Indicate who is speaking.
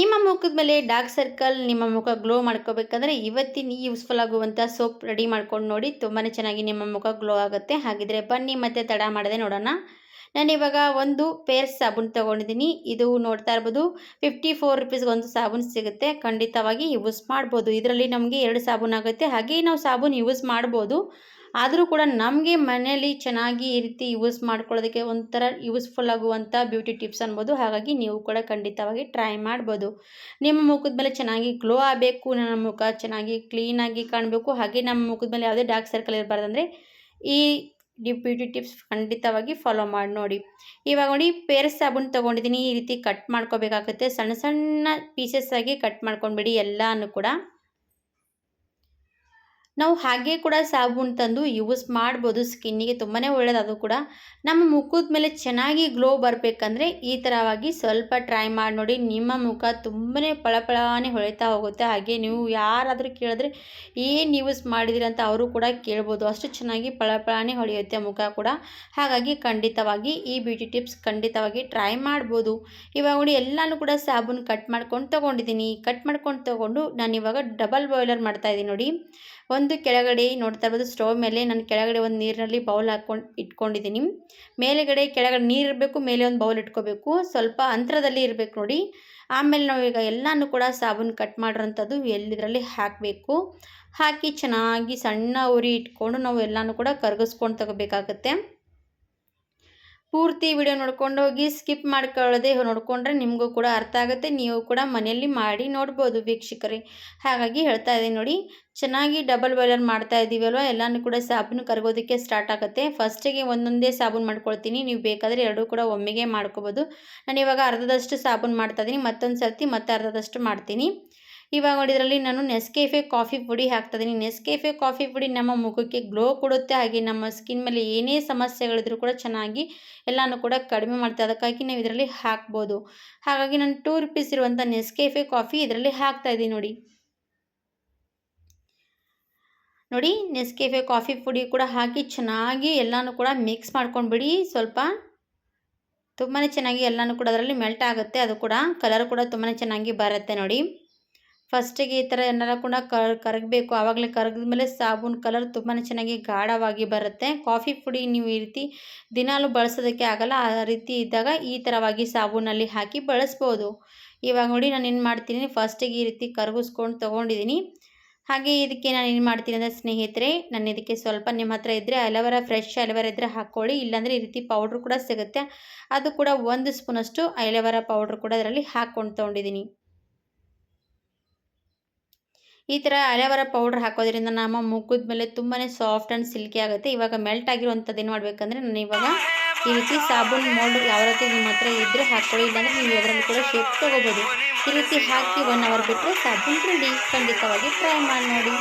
Speaker 1: ನಿಮ್ಮ ಮುಖದ ಮೇಲೆ ಡಾರ್ಕ್ ಸರ್ಕಲ್ ನಿಮ್ಮ ಮುಖ ಗ್ಲೋ ಮಾಡ್ಕೋಬೇಕಂದ್ರೆ ಇವತ್ತಿನ ಯೂಸ್ಫುಲ್ ಆಗುವಂಥ ಸೋಪ್ ರೆಡಿ ಮಾಡ್ಕೊಂಡು ನೋಡಿ ತುಂಬಾ ಚೆನ್ನಾಗಿ ನಿಮ್ಮ ಮುಖ ಗ್ಲೋ ಆಗುತ್ತೆ. ಹಾಗಿದ್ರೆ ಬನ್ನಿ ಮತ್ತೆ ತಡ ಮಾಡದೆ ನೋಡೋಣ. ನಾನು ಇವಾಗ ಒಂದು ಪೇರ್ ಸಾಬೂನು ತೊಗೊಂಡಿದ್ದೀನಿ. ಇದು ನೋಡ್ತಾ ಇರ್ಬೋದು ಫಿಫ್ಟಿ ಫೋರ್ ರುಪೀಸ್ಗೆ ಒಂದು ಸಾಬೂನು ಸಿಗುತ್ತೆ. ಖಂಡಿತವಾಗಿ ಯೂಸ್ ಮಾಡ್ಬೋದು. ಇದರಲ್ಲಿ ನಮಗೆ ಎರಡು ಸಾಬೂನು ಆಗುತ್ತೆ. ಹಾಗೆ ನಾವು ಸಾಬೂನು ಯೂಸ್ ಮಾಡ್ಬೋದು. ಆದರೂ ಕೂಡ ನಮಗೆ ಮನೆಯಲ್ಲಿ ಚೆನ್ನಾಗಿ ಈ ರೀತಿ ಯೂಸ್ ಮಾಡ್ಕೊಳ್ಳೋದಕ್ಕೆ ಒಂಥರ ಯೂಸ್ಫುಲ್ ಆಗುವಂಥ ಬ್ಯೂಟಿ ಟಿಪ್ಸ್ ಅನ್ಬೋದು. ಹಾಗಾಗಿ ನೀವು ಕೂಡ ಖಂಡಿತವಾಗಿ ಟ್ರೈ ಮಾಡ್ಬೋದು. ನಿಮ್ಮ ಮುಖದ ಮೇಲೆ ಚೆನ್ನಾಗಿ ಗ್ಲೋ ಆಗಬೇಕು, ನನ್ನ ಮುಖ ಚೆನ್ನಾಗಿ ಕ್ಲೀನಾಗಿ ಕಾಣಬೇಕು. ಹಾಗೆ ನಮ್ಮ ಮುಖದ ಮೇಲೆ ಯಾವುದೇ ಡಾರ್ಕ್ ಸರ್ಕಲ್ ಇರಬಾರ್ದಂದ್ರೆ ಈ ಡಿ ಬ್ಯೂಟಿ ಟಿಪ್ಸ್ ಖಂಡಿತವಾಗಿ ಫಾಲೋ ಮಾಡಿ ನೋಡಿ. ಇವಾಗ ನೋಡಿ ಪೇರ್ ಸಾಬೂನ್ ತೊಗೊಂಡಿದ್ದೀನಿ. ಈ ರೀತಿ ಕಟ್ ಮಾಡ್ಕೋಬೇಕಾಗುತ್ತೆ. ಸಣ್ಣ ಸಣ್ಣ ಪೀಸಸ್ ಆಗಿ ಕಟ್ ಮಾಡ್ಕೊಂಡ್ಬಿಡಿ ಎಲ್ಲನೂ ಕೂಡ. ನಾವು ಹಾಗೆ ಕೂಡ ಸಾಬೂನು ತಂದು ಯೂಸ್ ಮಾಡ್ಬೋದು. ಸ್ಕಿನ್ನಿಗೆ ತುಂಬಾ ಒಳ್ಳೇದು ಅದು ಕೂಡ. ನಮ್ಮ ಮುಖದ ಮೇಲೆ ಚೆನ್ನಾಗಿ ಗ್ಲೋ ಬರಬೇಕಂದ್ರೆ ಈ ಥರವಾಗಿ ಸ್ವಲ್ಪ ಟ್ರೈ ಮಾಡಿ ನೋಡಿ. ನಿಮ್ಮ ಮುಖ ತುಂಬನೇ ಪಳಪಳಾನೆ ಹೊಳಿತಾ ಹೋಗುತ್ತೆ. ಹಾಗೆ ನೀವು ಯಾರಾದರೂ ಕೇಳಿದ್ರೆ ಏನು ಯೂಸ್ ಮಾಡಿದಿರಿ ಅಂತ ಅವರು ಕೂಡ ಕೇಳ್ಬೋದು. ಅಷ್ಟು ಚೆನ್ನಾಗಿ ಪಳಪಳಾನೆ ಹೊಳೆಯುತ್ತೆ ಮುಖ ಕೂಡ. ಹಾಗಾಗಿ ಖಂಡಿತವಾಗಿ ಈ ಬ್ಯೂಟಿ ಟಿಪ್ಸ್ ಖಂಡಿತವಾಗಿ ಟ್ರೈ ಮಾಡ್ಬೋದು. ಇವಾಗ ನೋಡಿ ಎಲ್ಲನೂ ಕೂಡ ಸಾಬೂನು ಕಟ್ ಮಾಡ್ಕೊಂಡು ತೊಗೊಂಡಿದ್ದೀನಿ. ಕಟ್ ಮಾಡ್ಕೊಂಡು ತೊಗೊಂಡು ನಾನು ಇವಾಗ ಡಬಲ್ ಬಾಯ್ಲರ್ ಮಾಡ್ತಾಯಿದ್ದೀನಿ ನೋಡಿ. ಒಂದು ಕೆಳಗಡೆ ನೋಡ್ತಾ ಇರ್ಬೋದು ಸ್ಟವ್ ಮೇಲೆ ನಾನು ಕೆಳಗಡೆ ಒಂದು ನೀರಿನಲ್ಲಿ ಬೌಲ್ ಹಾಕ್ಕೊಂಡು ಇಟ್ಕೊಂಡಿದ್ದೀನಿ. ಮೇಲೆಗಡೆ ಕೆಳಗಡೆ ನೀರು ಇರಬೇಕು, ಮೇಲೆ ಒಂದು ಬೌಲ್ ಇಟ್ಕೋಬೇಕು. ಸ್ವಲ್ಪ ಅಂತರದಲ್ಲಿ ಇರಬೇಕು ನೋಡಿ. ಆಮೇಲೆ ನಾವು ಈಗ ಎಲ್ಲನೂ ಕೂಡ ಸಾಬೂನು ಕಟ್ ಮಾಡಿರೋಂಥದ್ದು ಎಲ್ಲಿದ್ರಲ್ಲಿ ಹಾಕಬೇಕು. ಹಾಕಿ ಚೆನ್ನಾಗಿ ಸಣ್ಣ ಉರಿ ಇಟ್ಕೊಂಡು ನಾವು ಎಲ್ಲನೂ ಕೂಡ ಕರಗಿಸ್ಕೊಂಡು ತಗೋಬೇಕಾಗತ್ತೆ. ಪೂರ್ತಿ ವಿಡಿಯೋ ನೋಡ್ಕೊಂಡು ಹೋಗಿ ಸ್ಕಿಪ್ ಮಾಡ್ಕೊಳ್ಳದೆ ನೋಡಿಕೊಂಡ್ರೆ ನಿಮಗೂ ಕೂಡ ಅರ್ಥ ಆಗುತ್ತೆ. ನೀವು ಕೂಡ ಮನೆಯಲ್ಲಿ ಮಾಡಿ ನೋಡ್ಬೋದು ವೀಕ್ಷಕರೇ. ಹಾಗಾಗಿ ಹೇಳ್ತಾ ಇದ್ದೀನಿ ನೋಡಿ, ಚೆನ್ನಾಗಿ ಡಬಲ್ ಬಾಯ್ಲರ್ ಮಾಡ್ತಾ ಇದ್ದೀವಲ್ವ? ಎಲ್ಲನೂ ಕೂಡ ಸಾಬೂನು ಕರಗೋದಕ್ಕೆ ಸ್ಟಾರ್ಟ್ ಆಗುತ್ತೆ. ಫಸ್ಟಿಗೆ ಒಂದೊಂದೇ ಸಾಬೂನು ಮಾಡ್ಕೊಳ್ತೀನಿ. ನೀವು ಬೇಕಾದರೆ ಎರಡೂ ಕೂಡ ಒಮ್ಮೆಗೆ ಮಾಡ್ಕೋಬೋದು. ನಾನು ಇವಾಗ ಅರ್ಧದಷ್ಟು ಸಾಬೂನು ಮಾಡ್ತಾ ಇದ್ದೀನಿ. ಮತ್ತೊಂದು ಸರ್ತಿ ಮತ್ತೆ ಅರ್ಧದಷ್ಟು ಮಾಡ್ತೀನಿ. ಇವಾಗ ನೋಡಿದ್ರಲ್ಲಿ ನಾನು ನೆಸ್ಕೆಫೆ ಕಾಫಿ ಪುಡಿ ಹಾಕ್ತಾಯಿದ್ದೀನಿ. ನೆಸ್ಕೆಫೆ ಕಾಫಿ ಪುಡಿ ನಮ್ಮ ಮುಖಕ್ಕೆ ಗ್ಲೋ ಕೊಡುತ್ತೆ. ಹಾಗೆ ನಮ್ಮ ಸ್ಕಿನ್ ಮೇಲೆ ಏನೇ ಸಮಸ್ಯೆಗಳಿದ್ರೂ ಕೂಡ ಚೆನ್ನಾಗಿ ಎಲ್ಲನೂ ಕೂಡ ಕಡಿಮೆ ಮಾಡ್ತಾ ಅದಕ್ಕಾಗಿ ನಾವು ಇದರಲ್ಲಿ ಹಾಕ್ಬೋದು. ಹಾಗಾಗಿ ನಾನು ಟೂ ರುಪೀಸ್ ಇರುವಂಥ ನೆಸ್ಕೆಫೆ ಕಾಫಿ ಇದರಲ್ಲಿ ಹಾಕ್ತಾಯಿದ್ದೀನಿ ನೋಡಿ. ನೋಡಿ ನೆಸ್ಕೆಫೆ ಕಾಫಿ ಪುಡಿ ಕೂಡ ಹಾಕಿ ಚೆನ್ನಾಗಿ ಎಲ್ಲನೂ ಕೂಡ ಮಿಕ್ಸ್ ಮಾಡ್ಕೊಂಡ್ಬಿಡಿ. ಸ್ವಲ್ಪ ತುಂಬಾ ಚೆನ್ನಾಗಿ ಎಲ್ಲನೂ ಕೂಡ ಅದರಲ್ಲಿ ಮೆಲ್ಟ್ ಆಗುತ್ತೆ. ಅದು ಕೂಡ ಕಲರ್ ಕೂಡ ತುಂಬಾ ಚೆನ್ನಾಗಿ ಬರುತ್ತೆ ನೋಡಿ. ಫಸ್ಟಿಗೆ ಈ ಥರ ಏನಾರ ಕೂಡ ಕರಗಬೇಕು. ಆವಾಗಲೇ ಕರಗಿದ ಮೇಲೆ ಸಾಬೂನು ಕಲರ್ ತುಂಬಾ ಚೆನ್ನಾಗಿ ಗಾಢವಾಗಿ ಬರುತ್ತೆ. ಕಾಫಿ ಪುಡಿ ನೀವು ಈ ರೀತಿ ದಿನಾಲೂ ಬಳಸೋದಕ್ಕೆ ಆಗಲ್ಲ. ಆ ರೀತಿ ಇದ್ದಾಗ ಈ ಥರವಾಗಿ ಸಾಬೂನಲ್ಲಿ ಹಾಕಿ ಬಳಸ್ಬೋದು. ಇವಾಗ ನೋಡಿ ನಾನು ಏನು ಮಾಡ್ತೀನಿ. ಫಸ್ಟಿಗೆ ಈ ರೀತಿ ಕರಗಿಸ್ಕೊಂಡು ತೊಗೊಂಡಿದ್ದೀನಿ ಹಾಗೆ ಇದಕ್ಕೆ ನಾನು ಏನು ಮಾಡ್ತೀನಿ ಅಂದರೆ ಸ್ನೇಹಿತರೆ, ನಾನು ಇದಕ್ಕೆ ಸ್ವಲ್ಪ ನಿಮ್ಮ ಹತ್ರ ಇದ್ದರೆ ಅಲವರ, ಫ್ರೆಶ್ ಅಲವರ ಇದ್ದರೆ ಹಾಕ್ಕೊಳ್ಳಿ. ಇಲ್ಲಾಂದರೆ ಈ ರೀತಿ ಪೌಡ್ರ್ ಕೂಡ ಸಿಗುತ್ತೆ. ಅದು ಕೂಡ ಒಂದು ಸ್ಪೂನಷ್ಟು ಅಲವರ ಪೌಡ್ರ್ ಕೂಡ ಅದರಲ್ಲಿ ಹಾಕ್ಕೊಂಡು ತೊಗೊಂಡಿದ್ದೀನಿ ಈ ಥರ ಅಲೆವರ ಪೌಡ್ರ್ ಹಾಕೋದ್ರಿಂದ ನಮ್ಮ ಮುಖದ ಮೇಲೆ ತುಂಬಾ ಸಾಫ್ಟ್ ಆ್ಯಂಡ್ ಸಿಲ್ಕಿ ಆಗುತ್ತೆ. ಇವಾಗ ಮೆಲ್ಟ್ ಆಗಿರುವಂಥದ್ದು ಏನು ಮಾಡಬೇಕಂದ್ರೆ ನಾನು ಇವಾಗ ಈ ರೀತಿ ಸಾಬೂನ್ ಮೋಲ್ಡ್ ಯಾವ ರೀತಿ ನಿಮ್ಮ ಹತ್ರ ಇದ್ದರೆ ಹಾಕ್ಕೊಳ್ಳಿ ಇಲ್ಲಾಂದರೆ ನೀವು ಅದರಲ್ಲಿ ಕೂಡ ಶೇಪ್ ತೊಗೋಬೋದು. ಈ ರೀತಿ ಹಾಕಿ ಒನ್ ಅವರ್ ಬಿಟ್ಟರೆ ಸಾಬೂನ್ ರೆಡಿ ಖಂಡಿತವಾಗಿ ಟ್ರೈ ಮಾಡಿ ನೋಡಿ.